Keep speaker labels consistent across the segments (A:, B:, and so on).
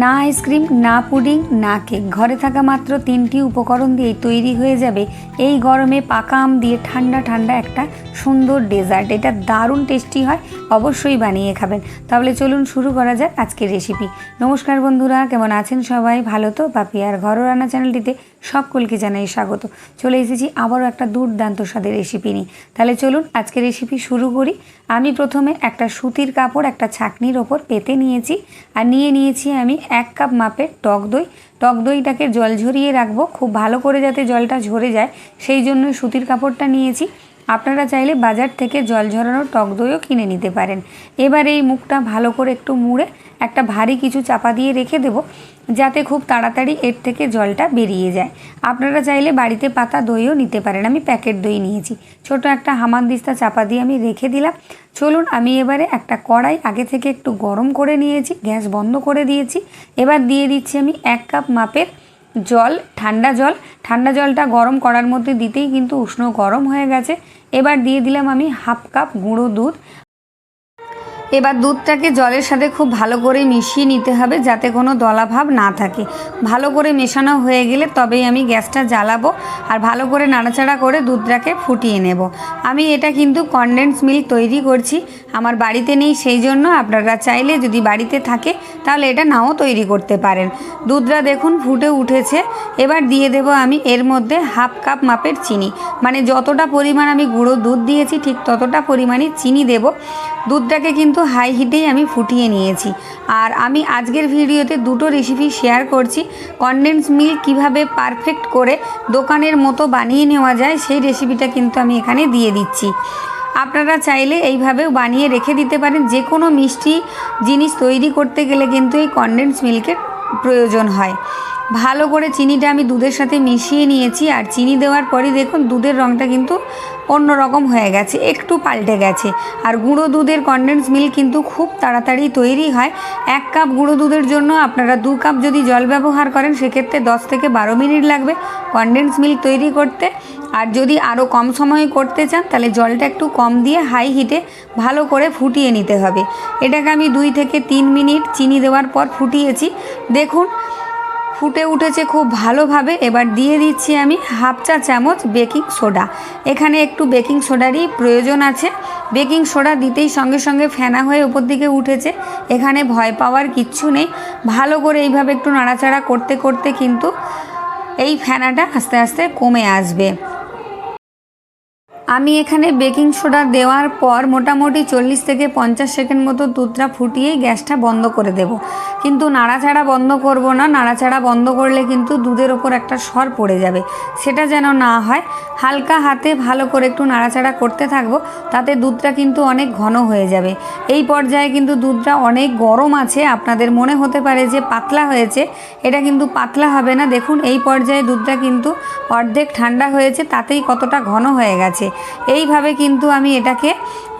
A: না আইসক্রিম না পুডিং না কেক ঘরে থাকা মাত্র তিনটি উপকরণ দিয়েই তৈরি হয়ে যাবে এই গরমে পাকা আম দিয়ে ঠান্ডা ঠান্ডা একটা সুন্দর ডেজার্ট এটা দারুণ টেস্টি হয়, অবশ্যই বানিয়ে খাবেন। তাহলে চলুন শুরু করা যাক আজকের রেসিপি নমস্কার বন্ধুরা, কেমন আছেন সবাই? ভালো তো? পাপিয়ার ঘর রান্না চ্যানেলটিতে সকলকে জানাই স্বাগত। চলে এসেছি আবারও একটা দুর্দান্ত স্বাদের রেসিপি নিয়ে। তাহলে চলুন আজকে রেসিপি শুরু করি। আমি প্রথমে একটা সুতির কাপড়, একটা ছাকনির ওপর পেতে নিয়েছি। আর নিয়ে নিয়েছি আমি এক কাপ মাপের টক দই। টক দইটাকে জল ঝরিয়ে রাখব, খুব ভালো করে যাতে জলটা ঝরে যায়। সেই জন্য সুতির কাপড়টা নিয়েছি। আপনারা চাইলে বাজার থেকে জল ঝরানো টক দইও কিনে নিতে পারেন। এবার এই মুখটা ভালো করে একটু মুড়ে একটা ভারী কিছু চাপা দিয়ে রেখে দেবো। যাতে খুব তাড়াতাড়ি এর থেকে জলটা বেরিয়ে যায়। আপনারা চাইলে বাড়িতে পাতা দইও নিতে পারেন। আমি প্যাকেট দই নিয়েছি। ছোট একটা হামানদিস্তা চাপা দিয়ে আমি রেখে দিলাম। চলুন, আমি এবারে একটা কড়াই আগে থেকে একটু গরম করে নিয়েছি, গ্যাস বন্ধ করে দিয়েছি। এবার দিয়ে দিচ্ছি আমি এক কাপ মাপের জল, ঠান্ডা জল। ঠান্ডা জলটা গরম করার মধ্যে দিতেই কিন্তু উষ্ণ গরম হয়ে গেছে। এবার দিয়ে দিলাম আমি হাফ কাপ গুঁড়ো দুধ। এবার দুধটাকে জলের সাথে খুব ভালো করে মিশিয়ে নিতে হবে যাতে কোনো দলাভাব না থাকে। ভালো করে মেশানো হয়ে গেলে তবেই আমি গ্যাসটা জ্বালাবো আর ভালো করে নাড়াচাড়া করে দুধটাকে ফুটিয়ে নেব। আমি এটা কিন্তু কনডেন্স মিল্ক তৈরি করছি, আমার বাড়িতে নেই সেই জন্য আপনারা চাইলে যদি বাড়িতে থাকে তাহলে এটা নাও তৈরি করতে পারেন। দুধটা দেখুন ফুটে উঠেছে, এবার দিয়ে দেব আমি এর মধ্যে হাফ কাপ মাপের চিনি। মানে যতটা পরিমাণ আমি গুঁড়ো দুধ দিয়েছি ঠিক ততটা পরিমাণে চিনি দেব। দুধটাকে কিন্তু হাই হিটেই আমি ফুটিয়ে নিয়েছি। আর আমি আজকের ভিডিওতে দুটো রেসিপি শেয়ার করছি। কনডেন্স মিল্ক কীভাবে পারফেক্ট করে দোকানের মতো বানিয়ে নেওয়া যায়, সেই রেসিপিটা কিন্তু আমি এখানে দিয়ে দিচ্ছি। আপনারা চাইলে এইভাবেও বানিয়ে রেখে দিতে পারেন। যে কোনো মিষ্টি জিনিস তৈরি করতে গেলে কিন্তু এই কনডেন্স মিল্কের প্রয়োজন হয়। ভালো করে চিনিটা আমি দুধের সাথে মিশিয়ে নিয়েছি, আর চিনি দেওয়ার পরই দেখুন দুধের রঙটা কিন্তু অন্য রকম হয়ে গেছে, একটু পাল্টে গেছে। আর গুঁড়ো দুধের কনডেন্স মিল্ক কিন্তু খুব তাড়াতাড়ি তৈরি হয়। এক কাপ গুঁড়ো দুধের জন্য আপনারা দু কাপ যদি জল ব্যবহার করেন, সেক্ষেত্রে দশ থেকে বারো মিনিট লাগবে কনডেন্স মিল্ক তৈরি করতে। আর যদি আরও কম সময়ে করতে চান, তাহলে জলটা একটু কম দিয়ে হাই হিটে ভালো করে ফুটিয়ে নিতে হবে। এটাকে আমি দুই থেকে তিন মিনিট চিনি দেওয়ার পর ফুটিয়েছি। দেখুন ফুটে উঠেছে খুব ভালোভাবে। এবার দিয়ে দিচ্ছি আমি হাফ চা চামচ বেকিং সোডা। এখানে একটু বেকিং সোডারই প্রয়োজন আছে। বেকিং সোডা দিতেই সঙ্গে সঙ্গে ফেনা হয়ে উপর দিকে উঠেছে। এখানে ভয় পাওয়ার কিচ্ছু নেই। ভালো করে এইভাবে একটু নাড়াচাড়া করতে করতে কিন্তু এই ফেনাটা আস্তে আস্তে কমে আসবে। আমি এখানে বেকিং সোডা দেওয়ার পর মোটামুটি চল্লিশ থেকে পঞ্চাশ সেকেন্ড মতো দুধটা ফুটিয়েই গ্যাসটা বন্ধ করে দেব। কিন্তু নাড়াচাড়া বন্ধ করব না, নাড়াচাড়া বন্ধ করলে কিন্তু দুধের ওপর একটা সর পড়ে যাবে। সেটা যেন না হয়, হালকা হাতে ভালো করে একটু নাড়াচাড়া করতে থাকব, তাতে দুধটা কিন্তু অনেক ঘন হয়ে যাবে। এই পর্যায়ে কিন্তু দুধটা অনেক গরম আছে, আপনাদের মনে হতে পারে যে পাতলা হয়েছে, এটা কিন্তু পাতলা হবে না। দেখুন, এই পর্যায়ে দুধটা কিন্তু অর্ধেক ঠান্ডা হয়েছে, তাতেই কতটা ঘন হয়ে গেছে। এইভাবে কিন্তু আমি এটাকে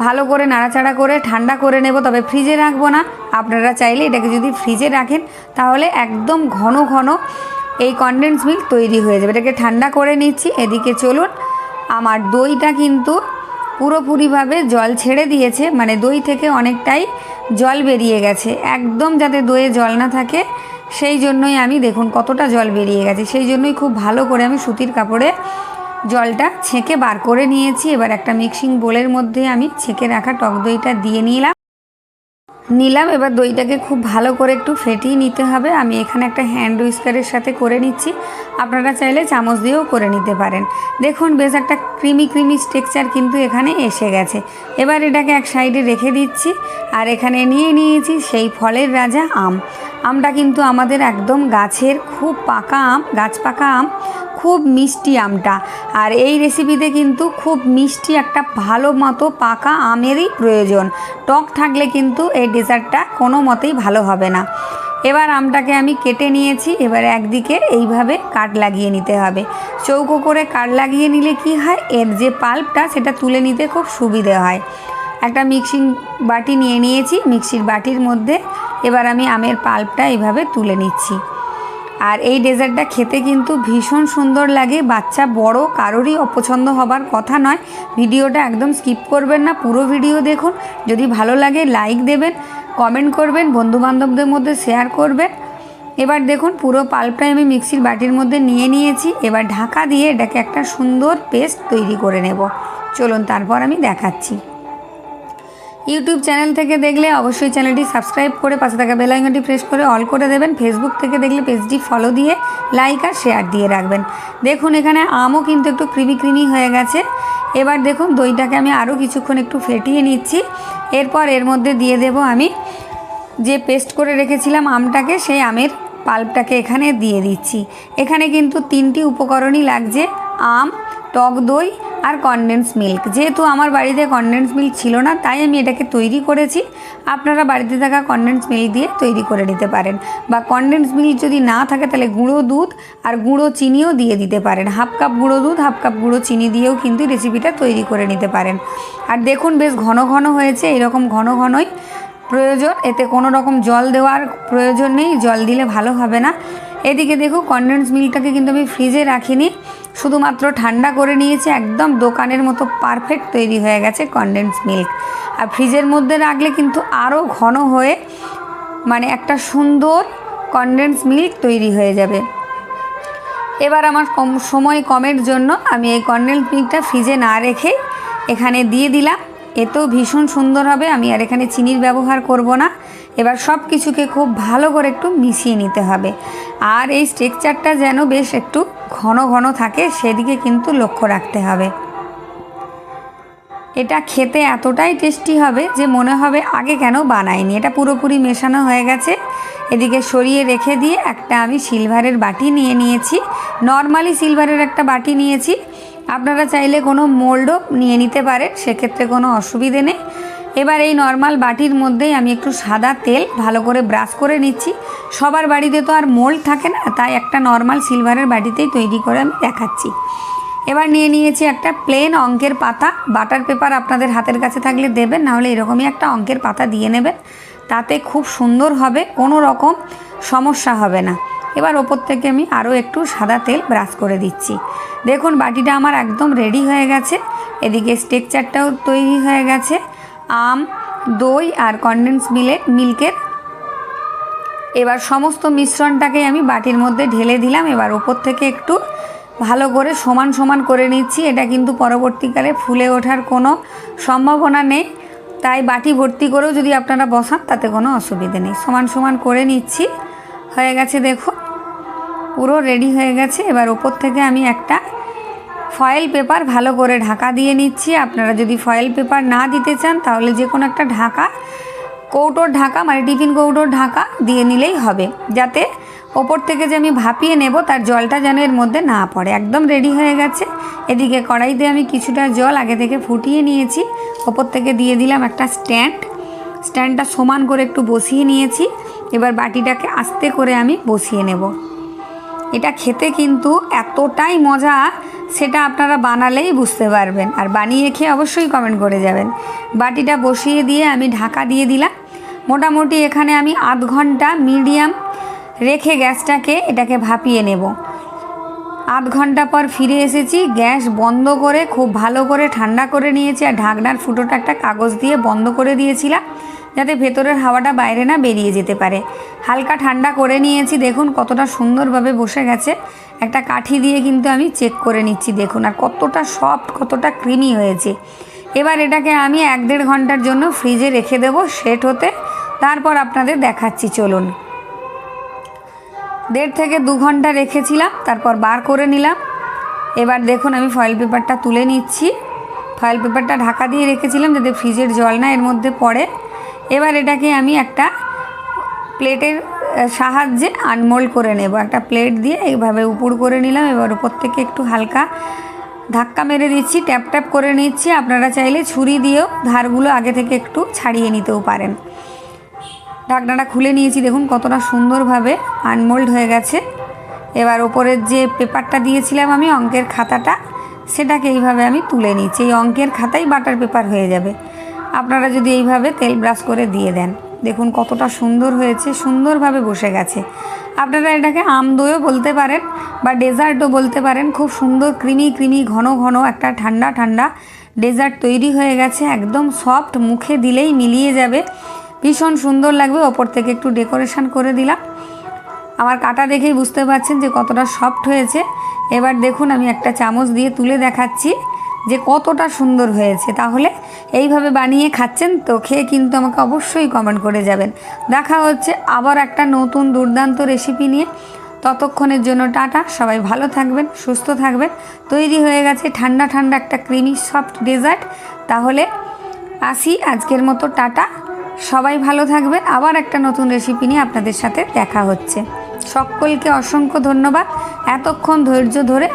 A: ভালো করে নাড়াচাড়া করে ঠান্ডা করে নেব, তবে ফ্রিজে রাখব না। আপনারা চাইলে এটাকে যদি ফ্রিজে রাখেন, তাহলে একদম ঘন ঘন এই কনডেন্স মিল্ক তৈরি হয়ে যাবে। এটাকে ঠান্ডা করে নিচ্ছি। এদিকে চলুন, আমার দইটা কিন্তু পুরোপুরিভাবে জল ছেড়ে দিয়েছে মানে দই থেকে অনেকটাই জল বেরিয়ে গেছে। একদম যাতে দইয়ে জল না থাকে, সেই জন্যই আমি দেখুন কতটা জল বেরিয়ে গেছে। সেই জন্যই খুব ভালো করে আমি সুতির কাপড়ে জলটা ছেঁকে বার করে নিয়েছি। এবার একটা মিক্সিং বোলের মধ্যে আমি ছেঁকে রাখা টক দইটা দিয়ে নিলাম। নিলাম, এবার দইটাকে খুব ভালো করে একটু ফেটিয়ে নিতে হবে। আমি এখানে একটা হ্যান্ড উইস্কারের সাথে করে নিচ্ছি। আপনারা চাইলে চামচ দিয়েও করে নিতে পারেন। দেখুন, বেশ একটা ক্রিমি ক্রিমি স্ট্রেকচার কিন্তু এখানে এসে গেছে। এবার এটাকে এক সাইডে রেখে দিচ্ছি। আর এখানে নিয়ে নিয়েছি সেই ফলের রাজা আম। আমটা কিন্তু আমাদের একদম গাছের খুব পাকা আম, গাছ পাকা আম, খুব মিষ্টি আমটা। আর এই রেসিপিতে কিন্তু খুব মিষ্টি একটা ভালো মতো পাকা আমেরই প্রয়োজন। টক থাকলে কিন্তু এই ডেজার্টটা কোনো মতেই ভালো হবে না। এবার আমটাকে আমি কেটে নিয়েছি, এবার একদিকে এইভাবে কাট লাগিয়ে নিতে হবে। চৌকো করে কাট লাগিয়ে নিলে কি হয়? এর যে পাল্পটা, সেটা তুলে নিতে খুব সুবিধে হয়। একটা মিক্সিং বাটি নিয়ে নিয়েছি। মিক্সির বাটির মধ্যে এবার আমি আমের পাল্পটা এইভাবে তুলে নিচ্ছি। আর এই ডেজার্টটা খেতে কিন্তু ভীষণ সুন্দর লাগে। বাচ্চা বড়, কারোরই অপছন্দ হবার কথা নয়। ভিডিওটা একদম স্কিপ করবেন না, পুরো ভিডিও দেখুন। যদি ভালো লাগে, লাইক দেবেন, কমেন্ট করবেন, বন্ধুবান্ধবদের মধ্যে শেয়ার করবেন। এবার দেখুন, পুরো পাল্পটাই আমি মিক্সির বাটির মধ্যে নিয়ে নিয়েছি। এবার ঢাকা দিয়ে এটাকে একটা সুন্দর পেস্ট তৈরি করে নেব। চলুন, তারপর আমি দেখাচ্ছি। ইউটিউব চ্যানেল থেকে দেখলে অবশ্যই চ্যানেলটি সাবস্ক্রাইব করে পাশে থাকা বেল আইকনটি প্রেস করে অল করে দেবেন। ফেসবুক থেকে দেখলে পেজটি ফলো দিয়ে লাইক আর শেয়ার দিয়ে রাখবেন। দেখুন, এখানে আমও কিন্তু একটু ক্রিমি ক্রিমি হয়ে গেছে। এবার দেখুন, দইটাকে আমি আরও কিছুক্ষণ একটু ফেটিয়ে নিচ্ছি। এরপর এর মধ্যে দিয়ে দেব আমি যে পেস্ট করে রেখেছিলাম আমটাকে, সেই আমের পাল্পটাকে এখানে দিয়ে দিচ্ছি। এখানে কিন্তু তিনটি উপকরণই লাগছে, আম টক দই আর কনডেন্স মিল্ক যেহেতু আমার বাড়িতে কনডেন্স মিল্ক ছিল না, তাই আমি এটাকে তৈরি করেছি। আপনারা বাড়িতে থাকা কনডেন্স মিল্ক দিয়ে তৈরি করে নিতে পারেন। বা কনডেন্স মিল্ক যদি না থাকে, তাহলে গুঁড়ো দুধ আর গুঁড়ো চিনিও দিয়ে দিতে পারেন। হাফ কাপ গুঁড়ো দুধ, হাফ কাপ গুঁড়ো চিনি দিয়েও কিন্তু রেসিপিটা তৈরি করে নিতে পারেন। আর দেখুন, বেশ ঘন ঘন হয়েছে, এরকম ঘন ঘনই প্রয়োজন। এতে কোনো রকম জল দেওয়ার প্রয়োজন নেই। জল দিলে ভালো হবে না। এদিকে দেখো কনডেন্স মিল্কটাকে কিন্তু আমি ফ্রিজে রাখিনি। শুধুমাত্র ঠান্ডা করে নিয়েছি, একদম দোকানের মতো পারফেক্ট তৈরি হয়ে গেছে কনডেন্স মিল্ক আর ফ্রিজের মধ্যে রাখলে কিন্তু আরও ঘন হয়ে মানে একটা সুন্দর কনডেন্স মিল্ক তৈরি হয়ে যাবে। এবার আমার কম, সময় কমের জন্য আমি এই কনডেন্স মিল্কটা ফ্রিজে না রেখে এখানে দিয়ে দিলাম। এতেও ভীষণ সুন্দর হবে, আমি আর এখানে চিনির ব্যবহার করব না। এবার সব কিছুকে খুব ভালো করে একটু মিশিয়ে নিতে হবে। আর এই স্ট্রেকচারটা যেন বেশ একটু ঘন ঘন থাকে, সেদিকে কিন্তু লক্ষ্য রাখতে হবে। এটা খেতে এতটাই টেস্টি হবে যে মনে হবে আগে কেন বানাইনি। এটা পুরোপুরি মেশানো হয়ে গেছে। এদিকে সরিয়ে রেখে দিয়ে একটা আমি সিলভারের বাটি নিয়ে নিয়েছি। নর্মালি সিলভারের একটা বাটি নিয়েছি। আপনারা চাইলে কোনো মোল্ডও নিয়ে নিতে পারেন, সেক্ষেত্রে কোনো অসুবিধে নেই। এবার এই নর্মাল বাটির মধ্যেই আমি একটু সাদা তেল ভালো করে ব্রাশ করে নিচ্ছি। সবার বাড়িতে তো আর মোল্ড থাকে না, তাই একটা নর্মাল সিলভারের বাটিতেই তৈরি করে আমি দেখাচ্ছি। এবার নিয়ে নিয়েছি একটা প্লেন অঙ্কের পাতা। বাটার পেপার আপনাদের হাতের কাছে থাকলে দেবেন, নাহলে এরকমই একটা অঙ্কের পাতা দিয়ে নেবেন। তাতে খুব সুন্দর হবে, কোনো রকম সমস্যা হবে না। এবার ওপর থেকে আমি আরও একটু সাদা তেল ব্রাশ করে দিচ্ছি। দেখুন, বাটিটা আমার একদম রেডি হয়ে গেছে। এদিকে স্টেকচারটাও তৈরি হয়ে গেছে। আম, দই আর কনডেন্স মিলে মিল্কের এবার সমস্ত মিশ্রণটাকে আমি বাটির মধ্যে ঢেলে দিলাম। এবার ওপর থেকে একটু ভালো করে সমান সমান করে নিচ্ছি। এটা কিন্তু পরবর্তীকালে ফুলে ওঠার কোনো সম্ভাবনা নেই। তাই বাটি ভর্তি করেও যদি আপনারা বসান, তাতে কোনো অসুবিধে নেই। সমান সমান করে নিচ্ছি। হয়ে গেছে দেখো পুরো রেডি হয়ে গেছে। এবার ওপর থেকে আমি একটা ফয়েল পেপার ভালো করে ঢাকা দিয়ে নিচ্ছি। আপনারা যদি ফয়েল পেপার না দিতে চান, তাহলে যে কোনো একটা ঢাকা, কৌটোর ঢাকা মানে টিফিন কৌটোর ঢাকা দিয়ে নিলেই হবে। যাতে ওপর থেকে যে আমি ভাপিয়ে নেব, তার জলটা যেন এর মধ্যে না পড়ে। একদম রেডি হয়ে গেছে। এদিকে কড়াইতে আমি কিছুটা জল আগে থেকে ফুটিয়ে নিয়েছি। ওপর থেকে দিয়ে দিলাম একটা স্ট্যান্ড। স্ট্যান্ডটা সমান করে একটু বসিয়ে নিয়েছি। এবার বাটিটাকে আস্তে করে আমি বসিয়ে নেব। এটা খেতে কিন্তু এতটাই মজা সেটা আপনারা বানালেই বুঝতে পারবেন। আর বানিয়ে খেয়ে অবশ্যই কমেন্ট করে যাবেন। বাটিটা বসিয়ে দিয়ে আমি ঢাকা দিয়ে দিলাম। মোটামুটি এখানে আমি আধ ঘণ্টা মিডিয়াম রেখে গ্যাসটাকে এটাকে ভাপিয়ে নেব। আধ ঘণ্টা পর ফিরে এসেছি, গ্যাস বন্ধ করে, খুব ভালো করে ঠান্ডা করে নিয়েছি। আর ঢাকনার ফুটোটা একটা কাগজ দিয়ে বন্ধ করে দিয়েছিলাম, যাতে ভেতরের হাওয়াটা বাইরে না বেরিয়ে যেতে পারে। হালকা ঠান্ডা করে নিয়েছি, দেখুন কতটা সুন্দরভাবে বসে গেছে। একটা কাঠি দিয়ে কিন্তু আমি চেক করে নিচ্ছি, দেখুন, আর কতটা সফট কতটা ক্রিমি হয়েছে। এবার এটাকে আমি এক দেড় ঘণ্টার জন্য ফ্রিজে রেখে দেবো সেট হতে। তারপর আপনাদের দেখাচ্ছি, চলুন। দেড় থেকে দু ঘণ্টা রেখেছিলাম, তারপর বার করে নিলাম। এবার দেখুন, আমি ফয়েল পেপারটা তুলে নিচ্ছি। ফয়েল পেপারটা ঢাকা দিয়ে রেখেছিলাম, যাতে ফ্রিজের জল না এর মধ্যে পড়ে। এবার এটাকে আমি একটা প্লেটের সাহায্যে আনমোল্ড করে নেব। একটা প্লেট দিয়ে এইভাবে উপর করে নিলাম। এবার উপর থেকে একটু হালকা ধাক্কা মেরে দিচ্ছি ট্যাপ ট্যাপ করে নিচ্ছি। আপনারা চাইলে ছুরি দিয়েও ধারগুলো আগে থেকে একটু ছাড়িয়ে নিতেও পারেন। ঢাকনাটা খুলে নিয়েছি। দেখুন কতটা সুন্দরভাবে আনমোল্ড হয়ে গেছে। এবার ওপরের যে পেপারটা দিয়েছিলাম আমি, অঙ্কের খাতাটা, সেটাকে এইভাবে আমি তুলে নিচ্ছি। এই অঙ্কের খাতাই বাটার পেপার হয়ে যাবে। আপনারা যদি এইভাবে তেল ব্রাশ করে দিয়ে দেন। দেখুন কতটা সুন্দর হয়েছে, সুন্দরভাবে বসে গেছে। আপনারা এটাকে আম দইও বলতে পারেন বা ডেজার্টও বলতে পারেন। খুব সুন্দর ক্রিমি ক্রিমি ঘন ঘন একটা ঠান্ডা ঠান্ডা ডেজার্ট তৈরি হয়ে গেছে। একদম সফট, মুখে দিলেই মিলিয়ে যাবে। ভীষণ সুন্দর লাগবে। ওপর থেকে একটু ডেকোরেশন করে দিলাম। আমার কাটা দেখেই বুঝতে পারছেন যে কতটা সফট হয়েছে। এবার দেখুন, আমি একটা চামচ দিয়ে তুলে দেখাচ্ছি। যে কতটা সুন্দর হয়েছে, তাহলে এইভাবে বানিয়ে খাচ্ছেন তো খেয়ে কিন্তু আমাকে অবশ্যই কমেন্ট করে যাবেন। দেখা হচ্ছে আবার একটা নতুন দুর্দান্ত রেসিপি নিয়ে। ততক্ষণের জন্য টাটা, সবাই ভালো থাকবেন, সুস্থ থাকবেন। তৈরি হয়ে গেছে ঠান্ডা ঠান্ডা একটা ক্রিমি সফট ডেজার্ট তাহলে আসি আজকের মতো, টাটা। সবাই ভালো থাকবেন, আবার একটা নতুন রেসিপি নিয়ে আপনাদের সাথে দেখা হচ্ছে। সকলকে অসংখ্য ধন্যবাদ। এতক্ষণ ধৈর্য ধরে